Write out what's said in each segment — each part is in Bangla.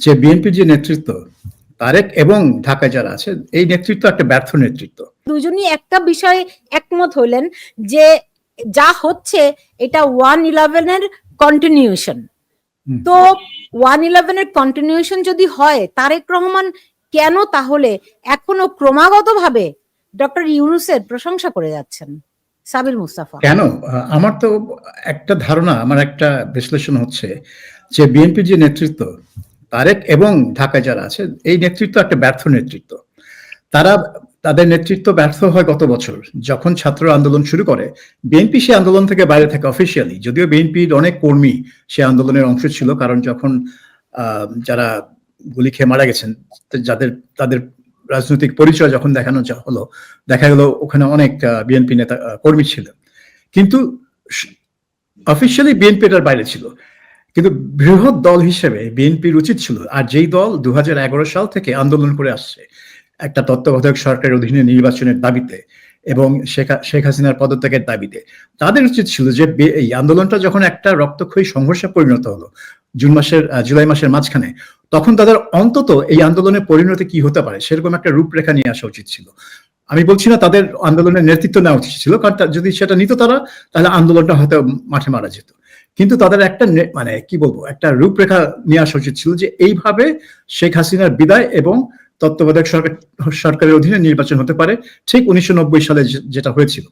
যে বিএনপির যে নেতৃত্ব তারেক এবং ঢাকায় যারা আছে এই নেতৃত্ব একটা ব্যর্থ নেতৃত্ব। দুজনই একটা বিষয়ে একমত হলেন যে যা হচ্ছে এটা ওয়ান ইলেভেনের কন্টিনিউশন তো ওয়ান ইলেভেনের কন্টিনিউশন যদি হয় তারেক রহমান কেন তাহলে এখনও ক্রমাগত ভাবে ডক্টর ইউনুসের প্রশংসা করে যাচ্ছেন? সাবির মুস্তাফা। কেন? আমার তো একটা ধারণা আমার একটা বিশ্লেষণ হচ্ছে যে বিএনপির যে নেতৃত্ব তারেক এবং ঢাকায় যারা আছে, এই নেতৃত্ব একটা ব্যর্থ নেতৃত্ব। তারা, তাদের নেতৃত্ব ব্যর্থ হয় গত বছর, যখন ছাত্র আন্দোলন শুরু করে। বিএনপি সে আন্দোলন থেকে বাইরে থাকে অফিসিয়ালি যদিও বিএনপির অনেক কর্মী সে আন্দোলনের অংশ ছিল, কারণ যখন যারা গুলি খেয়ে মারা গেছেন, যাদের, তাদের রাজনৈতিক পরিচয় যখন দেখানো হলো, দেখা গেল ওখানে অনেক বিএনপি নেতা কর্মী ছিল। কিন্তু অফিসিয়ালি বিএনপি এটার বাইরে ছিল। কিন্তু বৃহৎ দল হিসেবে বিএনপির উচিত ছিল, আর যেই দল দু হাজার এগারো সাল থেকে আন্দোলন করে আসছে, একটা তত্ত্বাবধায়ক সরকারের অধীনে নির্বাচনের দাবিতে এবং শেখ শেখ হাসিনার পদত্যাগের দাবিতে। তাদের উচিত ছিল যে এই আন্দোলনটা যখন একটা রক্তক্ষয়ী সংঘর্ষে পরিণত হলো, জুন মাসের জুলাই মাসের মাঝখানে, তখন তাদের অন্তত এই আন্দোলনের পরিণতি কি হতে পারে সেরকম একটা রূপরেখা নিয়ে আসা উচিত ছিল। আমি বলছি না তাদের আন্দোলনের নেতৃত্ব নেওয়া উচিত ছিল, কারণ যদি সেটা নিত তারা, তাহলে আন্দোলনটা হয়তো মাঠে মারা যেত। কিন্তু তাদের একটা মানে কি বলব, একটা রূপরেখা নিয়ে আসা উচিত ছিল যে এইভাবে শেখ হাসিনার বিদায় এবং তত্ত্বাবধায়ক সরকার, সরকারের অধীনে নির্বাচন হতে পারে ঠিক উনিশশো নব্বই সালে যেটা হয়েছিল।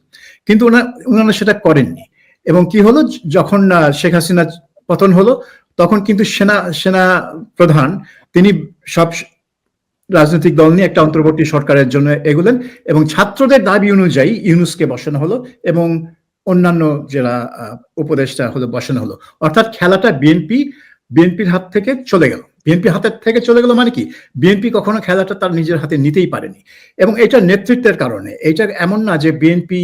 কিন্তু ওনারা সেটা করেননি। এবং কি হলো, যখন শেখ হাসিনা পতন হলো, তখন কিন্তু সেনা সেনা প্রধান তিনি সব রাজনৈতিক দল নিয়ে একটা অন্তর্বর্তী সরকারের জন্য এগুলেন এবং ছাত্রদের দাবি অনুযায়ী ইউনুসকে বসানো হলো এবং অন্যান্য যারা উপদেষ্টা হলো, বসানো হলো। অর্থাৎ খেলাটা বিএনপি, বিএনপির হাত থেকে চলে গেল। বিএনপি হাতের থেকে চলে গেল মানে কি? বিএনপি কখনো খেলাটা তার নিজের হাতে নিতেই পারেনি। এবং এটা নেতৃত্বের কারণে। এটা এমন না যে বিএনপি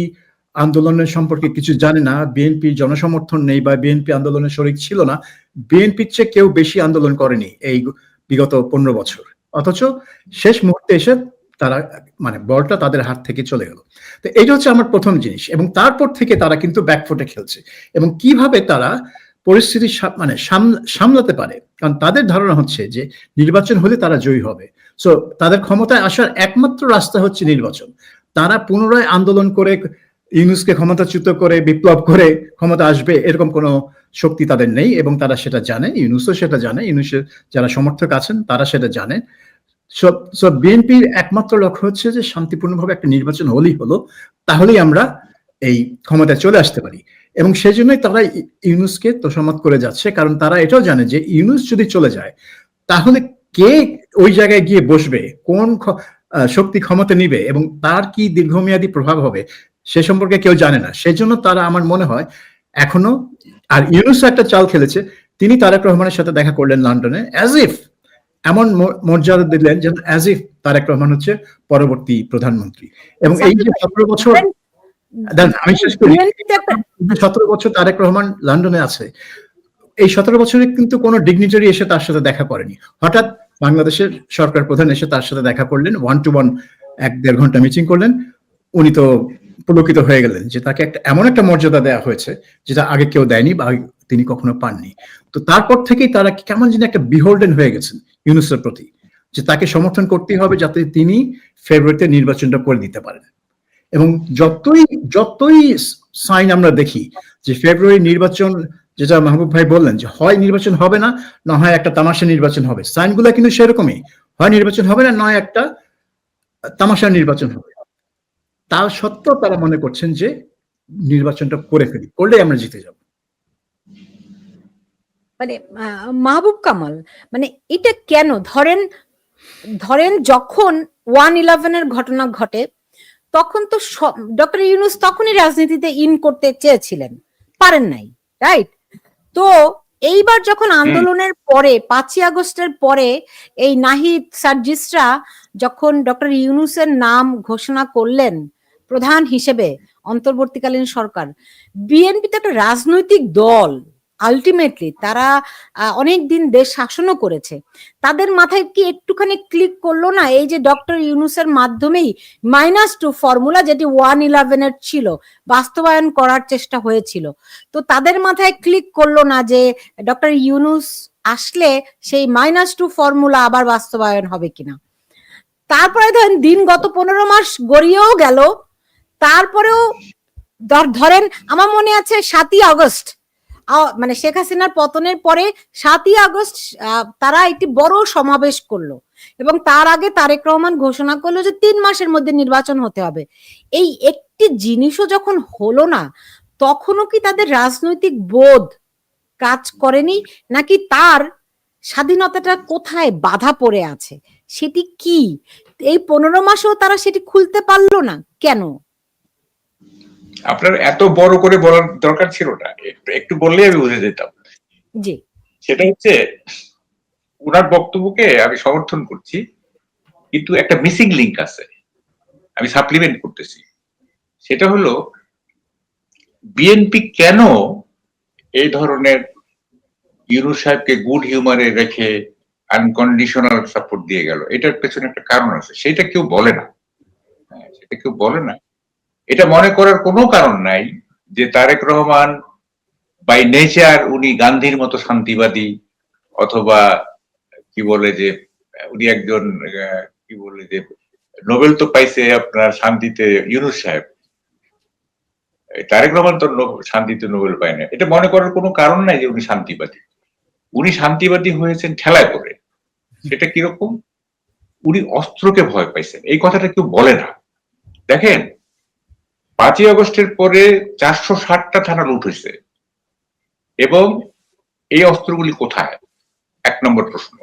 আন্দোলনের সম্পর্কে কিছু জানে না, বিএনপি জনসমর্থন নেই বা বিএনপি আন্দোলনের শরিক ছিল না। বিএনপির চেয়ে কেউ বেশি আন্দোলন করেনি এই বিগত পনেরো বছর। অথচ শেষ মুহূর্তে এসে তারা মানে বলটা তাদের হাত থেকে চলে গেল। তো এইটা হচ্ছে আমার প্রথম জিনিস এবং তারপর থেকে তারা কিন্তু ব্যাকফুটে খেলছে এবং কীভাবে তারা পরিস্থিতি মানে সামলাতে পারে। কারণ তাদের ধারণা হচ্ছে যে নির্বাচন হলে তারা জয়ী হবে। সো তাদের ক্ষমতায় আসার একমাত্র রাস্তা হচ্ছে নির্বাচন। তারা পুনরায় আন্দোলন করে ইউনুসকে ক্ষমতাচ্যুত করে, বিপ্লব করে ক্ষমতা আসবে এরকম কোনো শক্তি তাদের নেই এবং তারা সেটা জানে, ইউনুসও সেটা জানে, ইউনুসের যারা সমর্থক আছেন তারা সেটা জানে। বিএনপির একমাত্র লক্ষ্য হচ্ছে যে শান্তিপূর্ণভাবে একটা নির্বাচন হলেই হলো, তাহলেই আমরা এই ক্ষমতায় চলে আসতে পারি। এবং সেই জন্যই তারা ইউনুসকে তোষামত করে যাচ্ছে, কারণ তারা এটাও জানে যে ইউনুস যদি চলে যায়, তাহলে কে ওই জায়গায় গিয়ে বসবে, কোন শক্তি ক্ষমতা নিবে এবং তার কি দীর্ঘমেয়াদী প্রভাব হবে, সে সম্পর্কে কেউ জানে না। সেজন্য তারা আমার মনে হয়, এখনও, আর ইউনুস একটা চাল খেলেছে, তিনি তারেক রহমানের সাথে দেখা করলেন লন্ডনে অ্যাজ ইফ এমন মর্যাদা দিলেন যেন অ্যাজ ইফ তারেক রহমান হচ্ছে পরবর্তী প্রধানমন্ত্রী। এবং এই যে সতেরো বছর আমি শেষ করি। সতেরো বছর তারেক রহমান লন্ডনে আছে এই সতেরো বছরে কিন্তু কোনো ডিগনিটারি এসে তার সাথে দেখা করেনি। হঠাৎ বাংলাদেশের সরকার প্রধান এসে তার সাথে দেখা করলেন ওয়ান টু ওয়ান এক দেড় ঘণ্টা মিটিং করলেন। উনি তো পুলকিত হয়ে গেলেন যে তাকে একটা এমন একটা মর্যাদা দেওয়া হয়েছে যেটা আগে কেউ দেয়নি বা তিনি কখনো পাননি। তো তারপর থেকেই তারা কেমন যেন একটা বিহোল্ডেন হয়ে গেছেন। ইউনুসের প্রতি, যে তাকে সমর্থন করতেই হবে যাতে তিনি ফেব্রুয়ারিতে নির্বাচনটা করে দিতে পারেন। এবং যতই যতই সাইন আমরা দেখি যে ফেব্রুয়ারি নির্বাচন, যেটা মাহবুব ভাই বললেন যে হয় নির্বাচন হবে না না হয় একটা তামাশা নির্বাচন হবে। সাইনগুলো কিন্তু সেরকমই, হয় নির্বাচন হবে না নয় একটা তামাশা নির্বাচন হবে। তা সত্ত্বেও তারা মনে করছেন যে নির্বাচনটা করে ফেলি, করলেই আমরা জিতে যাব। মানে মাহবুব কামাল মানে এটা কেন? ধরেন ধরেন যখন ওয়ান ইলেভেনের ঘটনা ঘটে তখন তো ডক্টর ইউনুস তখনই রাজনীতিতে ইন করতে চেয়েছিলেন। পারেন নাই রাইট তো এইবার যখন আন্দোলনের পরে পাঁচই আগস্টের পরে এই নাহিদ সার্জিসরা যখন ডক্টর ইউনুসের নাম ঘোষণা করলেন প্রধান হিসেবে অন্তর্বর্তীকালীন সরকার বিএনপি তো একটা রাজনৈতিক দল আলটিমেটলি তারা অনেক দিন দেশ শাসনও করেছে। তাদের মাথায় কি একটুখানি ক্লিক করল না? এই যে ডক্টর ইউনুসের মাধ্যমেই মাইনাস টু ফর্মুলা যেটি ওয়ান ইলেভেনের ছিল, বাস্তবায়ন করার চেষ্টা হয়েছিল। তো তাদের মাথায় ক্লিক করল না যে ডক্টর ইউনুস আসলে সেই মাইনাস টু ফর্মুলা আবার বাস্তবায়ন হবে কিনা? তারপরে ধরেন দিন গত পনেরো মাস গড়িয়েও গেল। তারপরেও ধর- ধরেন আমার মনে আছে সাতই আগস্ট মানে শেখ হাসিনার পতনের পরে সাতই আগস্ট তারা একটি বড় সমাবেশ করল এবং তার আগে তারেক রহমান ঘোষণা করল যে তিন মাসের মধ্যে নির্বাচন হতে হবে। এই একটি জিনিসও যখন হলো না, তখনও কি তাদের রাজনৈতিক বোধ কাজ করেনি? নাকি তার স্বাধীনতাটা কোথায় বাধা পড়ে আছে? সেটি কি? এই পনেরো মাসেও তারা সেটি খুলতে পারল না? কেন? আপনার এত বড় করে বলার দরকার ছিল না। একটু বললেই আমি বুঝে যেতাম। জি। সেটা হচ্ছে ওনার বক্তব্যকে আমি সমর্থন করছি কিন্তু একটা মিসিং লিংক আছে। আমি সাপ্লিমেন্ট করতেছি। সেটা হলো বিএনপি কেন এই ধরনের ইউনু সাহেবকে গুড হিউমারে রেখে আনকন্ডিশনাল সাপোর্ট দিয়ে গেল? এটার পেছনে একটা কারণ আছে। সেটা কেউ বলে না। হ্যাঁ, সেটা কেউ বলে না। এটা মনে করার কোনো কারণ নাই যে তারেক রহমান বাই নেচার উনি গান্ধীর মতো শান্তিবাদী অথবা কি বলে যে, উনি একজন কি বলে যে, নোবেল তো পাইছে আপনার শান্তিতে ইউনুস সাহেব। তারেক রহমান তো শান্তিতে নোবেল পায় না এটা মনে করার কোনো কারণ নাই যে উনি শান্তিবাদী। উনি শান্তিবাদী হয়েছেন ঠেলায় করে সেটা কীরকম? উনি অস্ত্রকে ভয় পাইছেন। এই কথাটা কেউ বলে না। দেখেন পাঁচই আগস্টের পরে চারশো ষাটটা থানা লুট হয়েছে। এবং এই অস্ত্রগুলি কোথায়? এক নম্বর প্রশ্ন।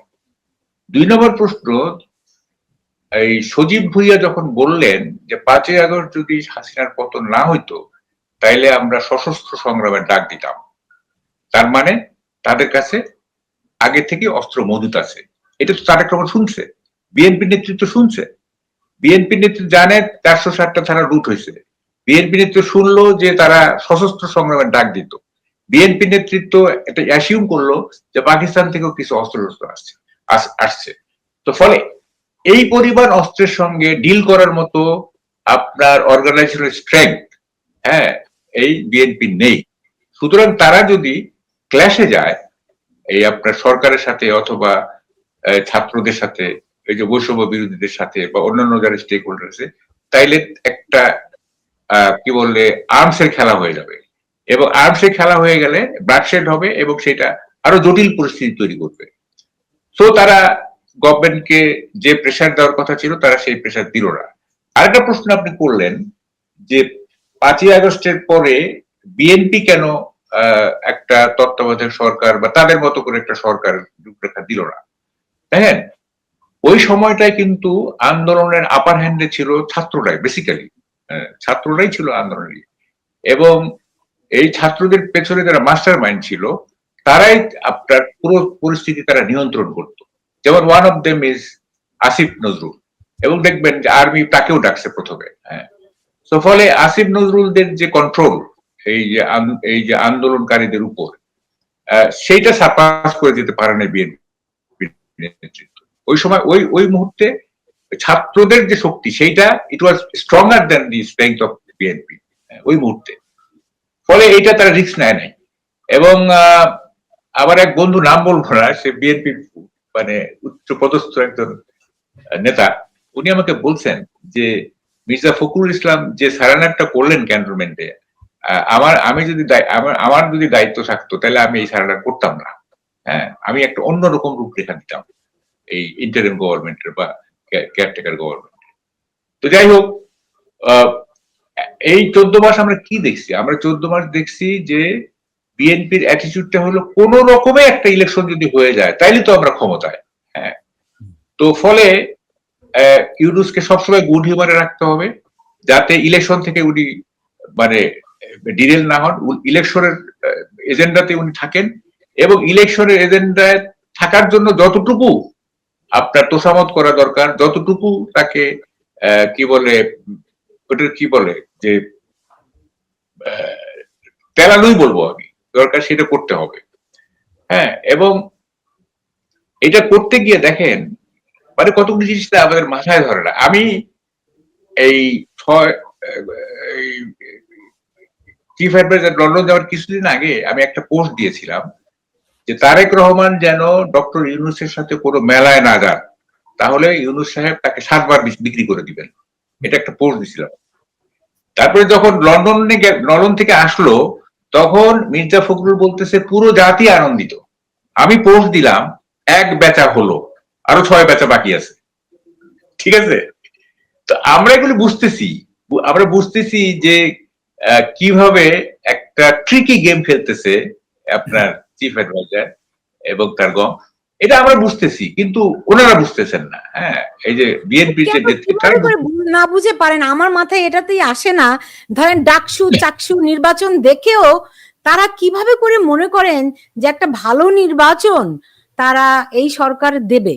দুই নম্বর প্রশ্ন, এই সজীব ভুইয়া যখন বললেন যে পাঁচই আগস্ট যদি হাসিনার পতন না হইতো, তাইলে আমরা সশস্ত্র সংগ্রামের ডাক দিতাম। তার মানে তাদের কাছে আগে থেকে অস্ত্র মজুত আছে। এটা তো তারেক রহমান শুনছে বিএনপি নেতৃত্ব শুনছে। বিএনপি নেতৃত্ব জানে চারশো ষাটটা থানা লুট হয়েছে। বিএনপি নেতৃত্ব শুনলো যে তারা সশস্ত্র সংগ্রামের ডাক দিত। বিএনপি নেতৃত্ব এটা অ্যাসিউম করল যে পাকিস্তান থেকেও কিছু অস্ত্র শস্ত্র আসছে, আস- আসছে। তো ফলে এই পরিমাণ অস্ত্রের সঙ্গে ডিল করার মতো আপনার অর্গানাইজেশনের স্ট্রেংথ হ্যাঁ এই বিএনপি নেই। সুতরাং তারা যদি ক্ল্যাশে যায়, এই আপনার সরকারের সাথে অথবা ছাত্রদের সাথে, এই যে বৈষম্য বিরোধীদের সাথে বা অন্যান্য যারা স্টেক হোল্ডার আছে, তাইলে একটা কি বললে আর্মসের খেলা হয়ে যাবে। এবং আর্মসের খেলা হয়ে গেলে ব্লাডশেড হবে এবং সেটা আরও জটিল পরিস্থিতি তৈরি করবে। তো তারা গভর্নমেন্টকে যে প্রেশার দেওয়ার কথা ছিল, তারা সেই প্রেশার দিল না। আরেকটা প্রশ্ন আপনি করলেন যে পাঁচই আগস্টের পরে বিএনপি কেন একটা তত্ত্বাবধায়ক সরকার বা তাদের মতো করে একটা সরকার রূপরেখা দিল না? দেখেন, ওই সময়টায় কিন্তু আন্দোলনের আপার হ্যান্ডে ছিল ছাত্ররাই বেসিক্যালি ছাত্ররাই ছিল আন্দোলনের এবং এই ছাত্রদের পেছনে যারা মাস্টার মাইন্ড ছিল, তারাই আপনার পুরো পরিস্থিতি তারা নিয়ন্ত্রণ করত। যেমন one of them is Asif Nazrul এবং দেখবেন যে আর্মি তাকেও ডাকছে প্রথমে হ্যাঁ। তো ফলে আসিফ নজরুলদের যে কন্ট্রোল এই যে এই যে আন্দোলনকারীদের উপর সেইটা সাপাস করে দিতে পারে না বিএনপি নেতৃত্ব। ওই সময়, ওই ওই মুহূর্তে ছাত্রদের যে শক্তি, সেইটা it was stronger than the strength of BNP ওই মুহূর্তে। ফলে এইটা তারা রিস্ক নেয় নাই। এবং আমার এক বন্ধু নাম বলব না, সে বিএনপির মানে উচ্চ পদস্থ একজন নেতা। উনি আমাকে বলছেন যে, মির্জা ফখরুল ইসলাম যে সারানারটা করলেন ক্যান্টনমেন্টে আমার, আমি যদি আমার আমার যদি দায়িত্ব থাকতো, তাহলে আমি এই সারানার করতাম না। হ্যাঁ আমি একটা অন্যরকম রূপরেখা দিতাম এই ইন্টারিম গভর্নমেন্টের বা কেয়ারটেকার গভর্নমেন্টের তো যাই হোক এই চোদ্দ মাস আমরা কি দেখছি? আমরা চোদ্দ মাস দেখছি যে বিএনপির অ্যাটিটিউডটা হলো কোন রকমে একটা ইলেকশন যদি হয়ে যায়, তাইলে তো আমরা ক্ষমতায়। হ্যাঁ। তো ফলে ইউনুসকে সবসময় গুড হিউমারে রাখতে হবে, যাতে ইলেকশন থেকে উনি মানে ডিরেল না হন। ইলেকশনের এজেন্ডাতে উনি থাকেন এবং ইলেকশনের এজেন্ডায় থাকার জন্য যতটুকু আপনার তোষামত করা দরকার যতটুকু তাকে কি বলে ওটা কি বলে যে আহ, তেলানুই বলব আমি দরকার সেটা করতে হবে হ্যাঁ এবং এটা করতে গিয়ে দেখেন মানে কতগুলো জিনিসটা আমাদের মাথায় ধরে না আমি এই ছয় চিফ অ্যাডভাইজার লন্ডন যাওয়ার কিছুদিন আগে আমি একটা পোস্ট দিয়েছিলাম যে তারেক রহমান যেন ডক্টর ইউনুসের সাথে কোনো মেলায় না যান, তাহলে ইউনুস সাহেব তাকে সাতবার বিক্রি করে দিবেন। এটা একটা পোস্ট দিছিলাম। তারপরে যখন লন্ডনে লন্ডন থেকে আসলো, তখন মির্জা ফখরুল বলতেছে, পুরো জাতি আনন্দিত। আমি পোস্ট দিলাম, এক বেচা হলো, আরও ছয় বেচা বাকি আছে। ঠিক আছে? তো আমরা এগুলি বুঝতেছি। আমরা বুঝতেছি যে কীভাবে একটা ট্রিকি গেম খেলতেছে আপনার চিফ অ্যাডভাইজার এবং তার গম এটা আমরা বুঝতেছি কিন্তু ওনারা বুঝতেছেন না হ্যাঁ? এই যে বিএনপির যে কেন নেতৃত্ব কীভাবে করে বু- না। বুঝে পারেন আমার মাথায় এটাতেই আসে না ধরেন ডাকসু চাকসু নির্বাচন দেখেও তারা কীভাবে করে মনে করেন যে একটা ভালো নির্বাচন তারা এই সরকার দেবে?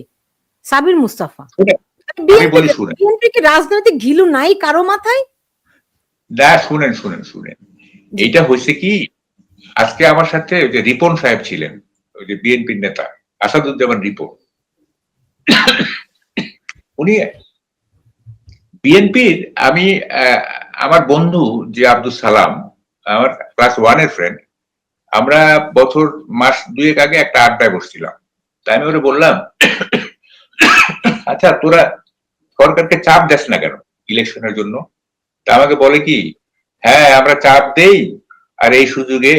সাবির মুস্তাফা। বিএনপি কি রাজনৈতিক ঘিলু নাই কারও মাথায়? না শুনেন শুনেন শুনেন। এইটা হয়েছে কি আজকে আমার সাথে যে রিপন সাহেব ছিলেন, ওই যে বিএনপির নেতা, আসাদুজ্জামান রিপন। উনি বিএনপির, আমি আমার বন্ধু যে আব্দুল সালাম, আমার ক্লাস ওয়ানের ফ্রেন্ড আমরা বছর, মাস দুয়েক আগে একটা আড্ডায় বসছিলাম। তাই আমি ওরে বললাম আচ্ছা তোরা সরকারকে চাপ দেস না কেন ইলেকশনের জন্য? তা আমাকে বলে কি হ্যাঁ আমরা চাপ দেই আর এই সুযোগে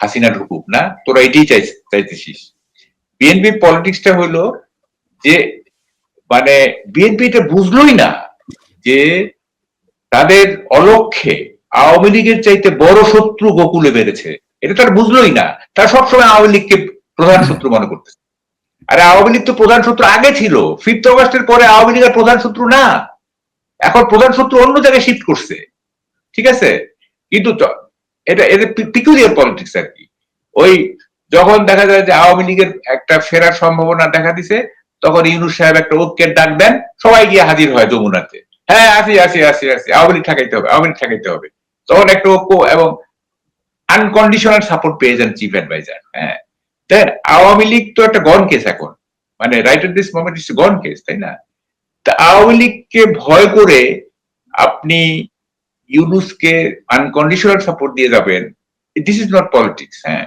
হাসিনা ঢুকুক, না? তোরা এটাই চাই, চাইতেছিস। বিএনপি পলিটিক্সটা হলো যে মানে বিএনপি এটা বুঝলোই না যে তাদের অলক্ষ্যে আওয়ামী লীগের চাইতে বড় শত্রু গোকুলে বেড়েছে। এটা তার বুঝলোই না। তারা সবসময় আওয়ামী লীগকে প্রধান শত্রু মনে করতেছে। আরে আওয়ামী লীগ তো প্রধান শত্রু আগে ছিল। ফিফথ অগস্টের পরে আওয়ামী লীগের প্রধান শত্রু না। এখন প্রধান শত্রু অন্য জায়গায় শিফট করছে। ঠিক আছে? কিন্তু এটা এদের পিকুলিয়ার পলিটিক্স আর কি। ওই যখন দেখা যায় যে আওয়ামী লীগের একটা ফেরার সম্ভাবনা দেখা দিছে, তখন ইউনুস সাহেব একটা ঐক্যের ডাক দেন, সবাই গিয়ে হাজির হয় যমুনাতে। হ্যাঁ আসি আসি আসি আসি, আওয়ামী লীগ ঠেকাইতে হবে, আওয়ামী লীগ ঠেকাইতে হবে। তখন একটা ঐক্য এবং আনকন্ডিশনাল সাপোর্ট পেয়ে যান চিফ অ্যাডভাইজার হ্যাঁ। দেন আওয়ামী লীগ তো একটা গন কেস এখন। মানে right at this moment is gone case তাই না? তা আওয়ামী লীগকে ভয় করে আপনি ইউনুসকে আনকন্ডিশনাল সাপোর্ট দিয়ে যাবেন দিস ইজ নট পলিটিক্স হ্যাঁ।